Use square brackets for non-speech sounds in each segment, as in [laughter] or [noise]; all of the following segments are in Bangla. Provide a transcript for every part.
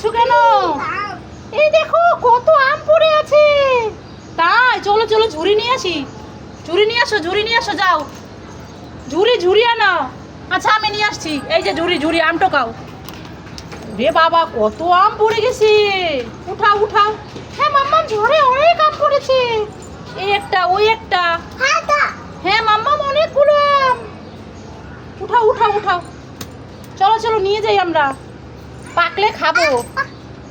ডাকছো কেন? এই দেখো, কত আম পড়ে আছে। তাই, চলো চলো, ঝুড়ি নিয়ে আসি। ঝুড়ি নিয়ে আসো, ঝুড়ি নিয়ে আসো, যাও। ঝুড়ি ঝুড়ি আনো। আচ্ছা আমি নিয়ে আসছি। এই যে ঝুড়ি ঝুড়ি, আম টোকাও রে বাবা, কত আম পড়ে গেছে। উঠাও উঠাও। হ্যাঁ মাম্মা ঝড়ে অনেক আম পড়েছে। এই একটা, ওই একটা। হ্যাঁ মাম্মাম, অনেকগুলো আম। উঠাও উঠাও উঠাও। চলো চলো, নিয়ে যাই আমরা। পাকলে খাব।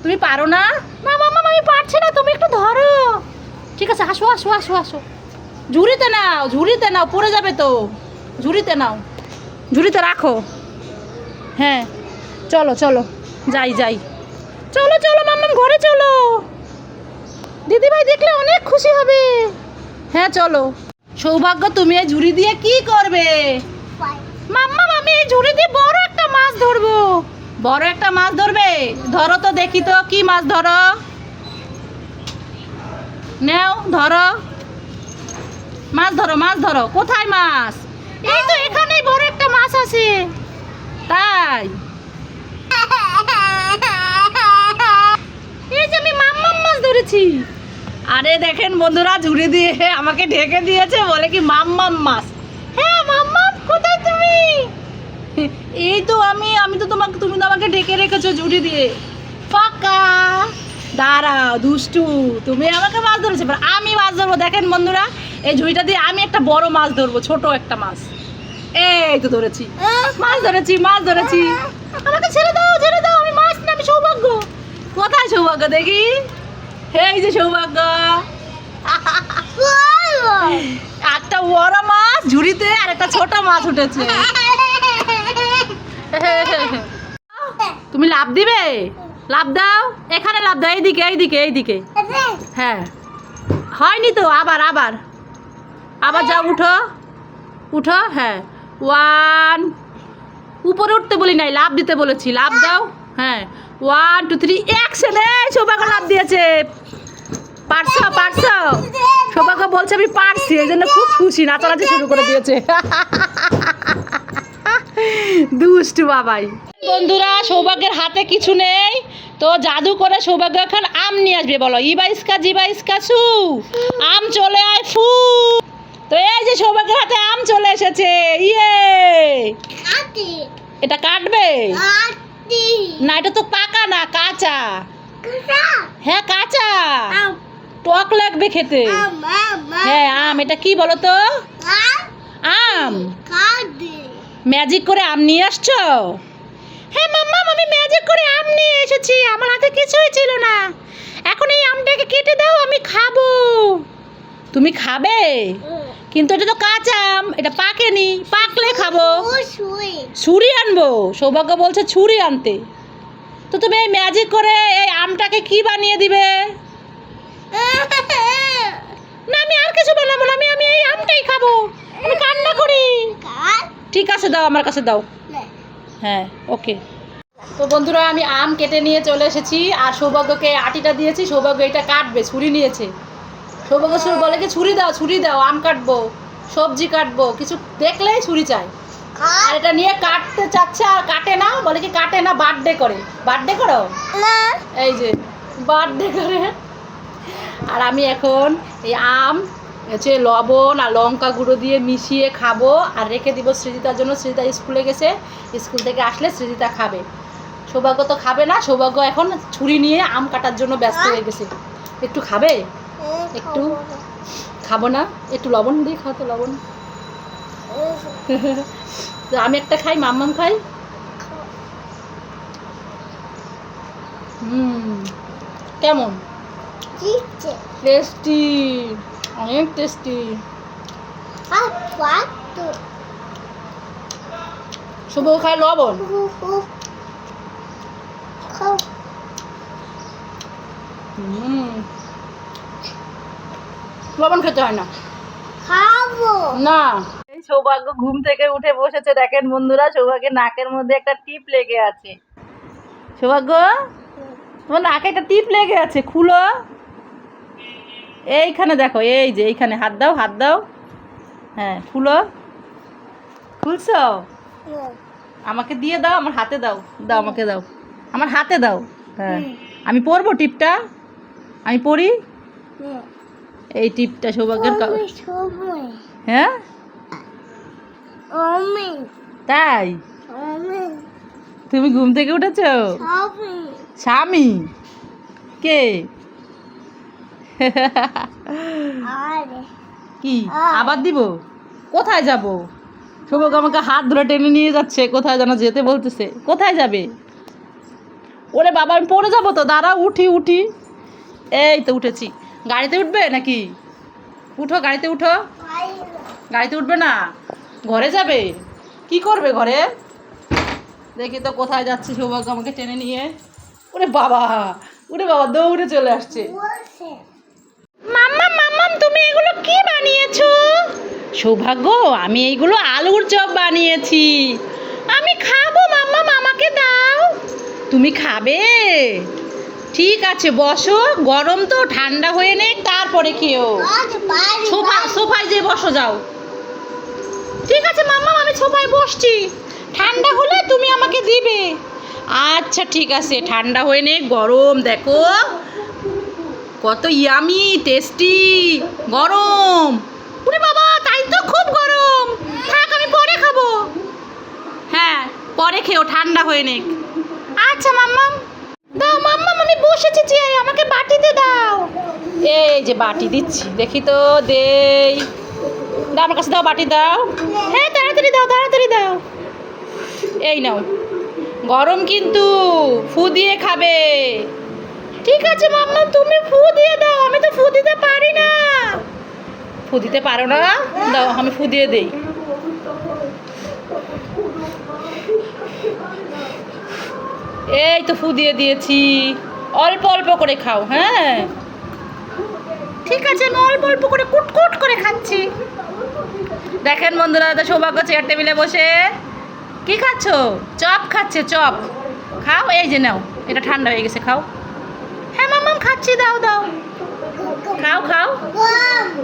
তুমি পারো না? না মাম্মাম আমি পারছি না তুমি একটু ধরো। ঠিক আছে আসো আসো আসো আসো। ঝুড়িতে নাও ঝুড়িতে নাও পড়ে যাবে তো। ঝুড়িতে নাও। ঝুড়িতে রাখো। হ্যাঁ চলো চলো যাই যাই। চলো চলো মাম্মাম ঘরে চলো। দিদিভাই দেখলে অনেক খুশি হবে। হ্যাঁ চলো। সৌভাগ্য তুমি এই ঝুড়ি দিয়ে কি করবে? মাম্মা আমি এই ঝুড়ি দিয়ে বড় একটা মাছ ধরবো। বড় একটা মাছ ধরবে। ধরো তো দেখি তো, কি মাছ ধরো? নেও, ধরো। মাছ ধরো মাছ ধরো। কোথায় মাছ? এই তো এখানেই বড় একটা মাছ আছে। তাই। যে আমি মাম্মাম মাছ ধরেছি। আরে দেখেন বন্ধুরা, ঝুড়ি দিয়ে আমাকে ঢেকে দিয়েছে, বলে কি মাম্মাম মাছ। হ্যাঁ মাম্মাম, কোথায় তুমি? [laughs] এই তো আমি আমি তো তোমাকে তুমি তো আমাকে ঢেকে রেখেছো ঝুড়ি দিয়ে। ফাঁকা দাঁড়াও দুষ্টু তুমি আমাকে মাছ ধরেছো। এবার আমি মাছ ধরবো। দেখেন বন্ধুরা এই ঝুড়িটা দিয়ে আমি একটা বড় মাছ ধরবো ছোট একটা মাছ। এই তো ধরেছি। মাছ ধরেছি মাছ ধরেছি। আমাকে ছেড়ে দাও ছেড়ে দাও আমি মাছ না আমি সৌভাগ্য। কোথায় সৌভাগ্য দেখি? এই যে সৌভাগ্য। [laughs] একটা বড় মাছ ঝুড়িতে আর একটা ছোট মাছ উঠেছে। তুমি লাভ দিবে? লাভ দাও। এখানে লাভ দাও, এইদিকে এইদিকে এইদিকে। হ্যাঁ। হয়নি তো, আবার আবার। আবার যাও, উঠো। উঠো হ্যাঁ। ওয়ান উপরে উঠতে বলি নাই, লাভ দিতে বলেছি। লাভ দাও হ্যাঁ। ওয়ান টু থ্রি অ্যাকশনে সৌভাগ্য লাভ দিয়েছে। পারছ পারছ? সৌভাগ্য বলছে আমি পারছি, এই জন্য খুব খুশি, নাচানাচি শুরু করে দিয়েছে। [laughs] দুষ্টু বাবাই। বন্ধুরা সৌভাগ্যের হাতে কিছু নেই। তো জাদু করে সৌভাগ্য এখন আম নিয়ে আসবে বলো। ইবা ইস্কা জিবা ইস্কা সু। আম চলে আয় ফু। তো এই যে সৌভাগ্যের হাতে আম চলে এসেছে। ইয়ে। এটা কাটবে? না এটা তো পাকা না কাঁচা। হ্যাঁ কাঁচা। টক লাগবে খেতে। হ্যাঁ আম। এটা কি বলো তো? আম। ম্যাজিক করে আম নিয়ে আসছো? হ্যাঁ মাম্মা আমি ম্যাজিক করে আম নিয়ে এসেছি। আমার হাতে কিছুই ছিল না। এখন এই আমটাকে কেটে দাও আমি খাব। তুমি খাবে? কিন্তু এটা তো কাঁচা আম এটা পাকেনি। পাকলে খাব। ছুরি আনব? সৌভাগ্য বলছে ছুরি আনতে। তো তুমি এই ম্যাজিক করে এই আমটাকে কি বানিয়ে দিবে? [laughs] না আমি আর কিছু বানাবো না। আমি আমি এই আমটাই খাব আমি কান্না করি ঠিক আছে দাও আমার কাছে দাও। হ্যাঁ ওকে। তো বন্ধুরা আমি আম কেটে নিয়ে চলে এসেছি আর সৌভাগ্যকে আটিটা দিয়েছি সৌভাগ্য এটা কাটবে ছুরি নিয়েছে। সৌভাগ্য ছুরি বলে কি ছুরি দাও ছুরি দাও আম কাটবো সবজি কাটবো কিছু দেখলেই ছুরি চাই আর এটা নিয়ে কাটতে চাচ্ছে আর কাটে না বলে কি কাটে না বার্থডে করে। বার্থডে করো? এই যে বার্থডে করে। আর আমি এখন এই আম হচ্ছে লবণ আর লঙ্কা গুঁড়ো দিয়ে মিশিয়ে খাব আর রেখে দিব সৃজিতার জন্য। সৃজিতা স্কুলে গেছে স্কুল থেকে আসলে সৃজিতা খাবে। সৌভাগ্য তো খাবে না সৌভাগ্য এখন ছুরি নিয়ে আম কাটার জন্য ব্যস্ত হয়ে গেছে। একটু খাবে? একটু? খাব না? একটু লবণ দিয়ে খাও তো লবণ। তো আমি একটা খাই মাম্মাম খাই? হুম। কেমন? টেস্টি। অনেক টেস্টি শুভ খায় লবণ। হুম। লবণ খেতে হয় না। খাব। না। সৌভাগ্য ঘুম থেকে উঠে বসেছে দেখেন বন্ধুরা সৌভাগ্যের নাকের মধ্যে একটা টিপ লেগে আছে। সৌভাগ্য? তোমার নাকে একটা টিপ লেগে আছে খুলো। এইখানে দেখো এই যে এইখানে হাত দাও হাত দাও। হ্যাঁ খুলো খুলছো? আমাকে দিয়ে দাও আমার হাতে দাও। দাও আমাকে দাও। আমার হাতে দাও। হ্যাঁ। আমি পরবো টিপটা? আমি পরি? এই টিপটা সৌভাগ্যের হ্যাঁ? তাই? তুমি ঘুম থেকে উঠেছ? স্বামী? কে? কি? আবার দিব? কোথায় যাব? সৌভাগ্য আমাকে হাত ধরে টেনে নিয়ে যাচ্ছে কোথায় যেন যেতে বলতেছে। কোথায় যাবে? ওরে বাবা আমি পড়ে যাব তো দাঁড়া উঠি উঠি। এই তো উঠেছি। গাড়িতে উঠবে নাকি? উঠো গাড়িতে উঠো। গাড়িতে উঠবে না? ঘরে যাবে? কি করবে ঘরে? দেখি তো কোথায় যাচ্ছে সৌভাগ্য আমাকে টেনে নিয়ে। ওরে বাবা ওরে বাবা দৌড়ে চলে আসছে। তুমি এগুলো কি বানিয়েছো? সৌভাগ্য আমি এইগুলো আলুর চপ বানিয়েছি। আমি খাব মাম্মা মামাকে দাও। তুমি খাবে। ঠিক আছে বসো। গরম তো ঠান্ডা হয়ে নে তারপরে খেও। সোফা সোফায় যে বসো যাও। ঠিক আছে মাম্মা আমি সোফায় বসছি। ঠান্ডা হলে তুমি আমাকে দিবে। আচ্ছা ঠিক আছে ঠান্ডা হয়ে নে গরম দেখো। কত ইয়ামি টেস্টি গরম। উরে বাবা, তাই তো খুব গরম। থাক, আমি পরে খাব। হ্যাঁ পরে খেও ঠান্ডা হয়ে নে আচ্ছা মাম্মাম। দাও, মাম্মাম, আমি বসেছি চেয়ারে আমাকে বাটিতে দাও। এই যে বাটি দিচ্ছি, দেখি তো, দেই। দাও, আমার কাছে দাও, বাটি দাও। হ্যাঁ তাড়াতাড়ি দাও তাড়াতাড়ি দাও। এই নাও। গরম কিন্তু ফু দিয়ে খাবে। ঠিক আছে মাম্মা, তুমি ফু দিয়ে দাও, আমি তো ফু দিতে পারি না। ফু দিতে পারো না? দাও, আমি ফু দিয়ে দেই। এই তো ফু দিয়ে দিয়েছি। অল্প অল্প করে খাও হ্যাঁ। ঠিক আছে, আমি অল্প অল্প করে কুটকুট করে খাচ্ছি। দেখেন বন্ধুরা দাদা সৌভাগ্য চেয়ার টেবিলে বসে। কি খাচ্ছো? চপ খাচ্ছে, চপ। খাও, এই যে নাও, এটা ঠান্ডা হয়ে গেছে, খাও। খাচ্ছি, দাও দাও। খাও খাও।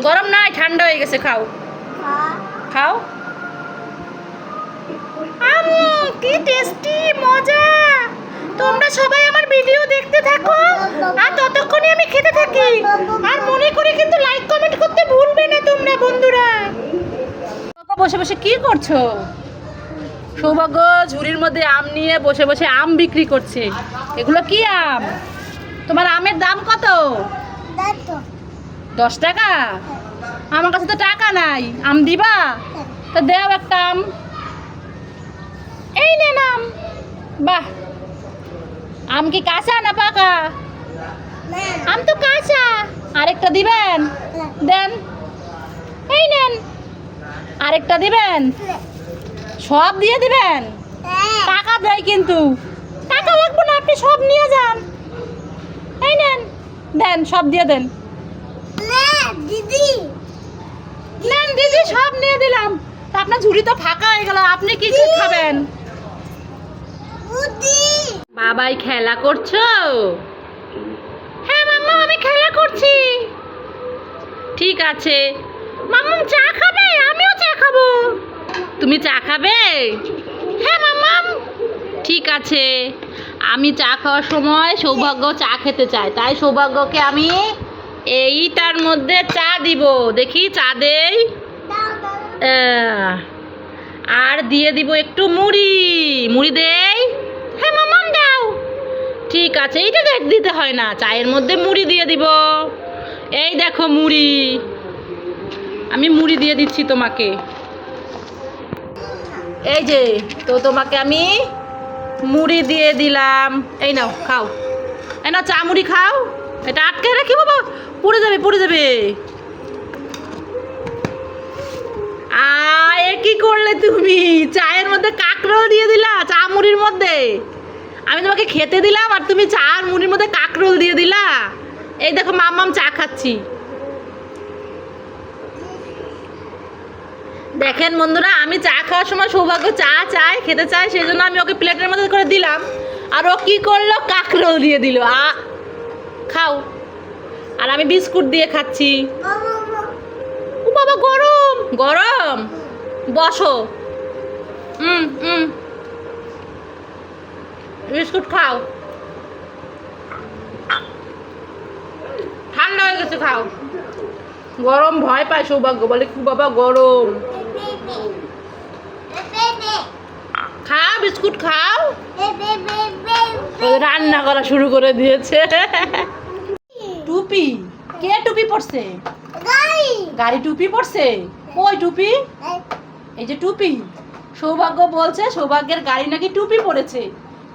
গরম নাই, ঠান্ডা হয়ে গেছে, খাও। খাও। আম কি টেস্টি মজা। তোমরা সবাই আমার ভিডিও দেখতে থাকো। আর ততক্ষণে আমি খেতে থাকি। আর মনে করে কিন্তু লাইক কমেন্ট করতে ভুলবে না তোমরা, বন্ধুরা। বসে বসে কি করছ? সৌভাগ্য, ঝুড়ির মধ্যে আম নিয়ে বসে বসে আম বিক্রি করছে। এগুলো কি আম? তোমার আমের দাম কত? দশ টাকা? আমার কাছে তো টাকা নাই। আম দিবা? তো দেও একটা আম। এই নেন আম বাহ। আম কি কাঁচা না পাকা? আম তো কাঁচা। আরেকটা দিবেন? দেন। এই নেন। আরেকটা দিবেন? সব দিয়ে দিবেন? টাকা দেয় কিন্তু। টাকা লাগবে না আপনি সব নিয়ে যান। এই নেন দেন সব দিয়ে দেন। দিদি। নেন দিদি সব নিয়ে দিলাম। তা আপনার ঝুড়ি তো ফাঁকা হয়ে গেল আপনি কি কি খাবেন? বাবাই খেলা করছ? হ্যাঁ মাম্মা আমি খেলা করছি। ঠিক আছে। মাম্মাম চা খাবে? আমিও চা খাব। তুমি চা খাবে? হ্যাঁ মাম্মাম ঠিক আছে। আমি চা খাওয়ার সময় সৌভাগ্য চা খেতে চায় তাই সৌভাগ্যকে আমি এইটার মধ্যে চা দিব। দেখি চা দেই। আর দিয়ে দিব একটু মুড়ি। মুড়ি দেই। হ্যাঁ মামাম দাও। ঠিক আছে, এইটা দেখ, দিতে হয় না। চায়ের মধ্যে মুড়ি দিয়ে দিব। এই দেখো মুড়ি। আমি মুড়ি দিয়ে দিচ্ছি তোমাকে। এই যে, তো তোমাকে আমি মুড়ি দিয়ে দিলাম। এই নাও, খাও। এই নাও, চা মুড়ি খাও। এটা আটকে রাখি বাবা পড়ে যাবে পড়ে যাবে। কি করলে তুমি? চায়ের মধ্যে কাকরোল দিয়ে দিলা, চা মুড়ির মধ্যে। আমি তোমাকে খেতে দিলাম, আর তুমি চা আর মুড়ির মধ্যে কাকরোল দিয়ে দিলা। এই দেখো, মাম্মাম চা খাচ্ছি। দেখেন বন্ধুরা, আমি চা খাওয়ার সময় সৌভাগ্য চা চায়, খেতে চায় সেই জন্য আমি ওকে প্লেটের মধ্যে করে দিলাম। আর ও কী করল? কাঁকড়েও দিয়ে দিল। আ, খাও। আর আমি বিস্কুট দিয়ে খাচ্ছি। ও বাবা, গরম! গরম! বসো। হুম হুম বিস্কুট খাও। ঠান্ডা হয়ে গেছে, খাও। গরম ভয় পায় সৌভাগ্য, বলে খুব বাবা, গরম। খাও, বিস্কুট খাও। রান্না করা শুরু করে দিয়েছে। টুপি। কে টুপি পরছে? গাড়ি টুপি পরছে? টুপি? এই যে টুপি। সৌভাগ্য বলছে, সৌভাগ্যের গাড়ি নাকি টুপি পরেছে।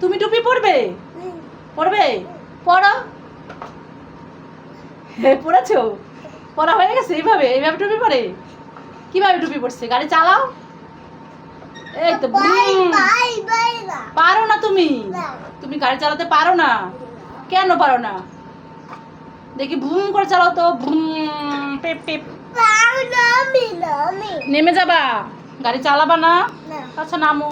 তুমি টুপি পরবে? পরবে? পরো। হে পড়েছো পড়া হয়ে গেছে? এইভাবে? এইভাবে টুপি পরে? কীভাবে টুপি পড়ছে? গাড়ি চালাও? এই তো। পারো না তুমি। তুমি গাড়ি চালাতে পারো না। কেন পারো না? দেখি ভুম করে চালাও তো। ভুম টেপ টেপ নেমে যাবা। গাড়ি চালাবা না। আচ্ছা নামো।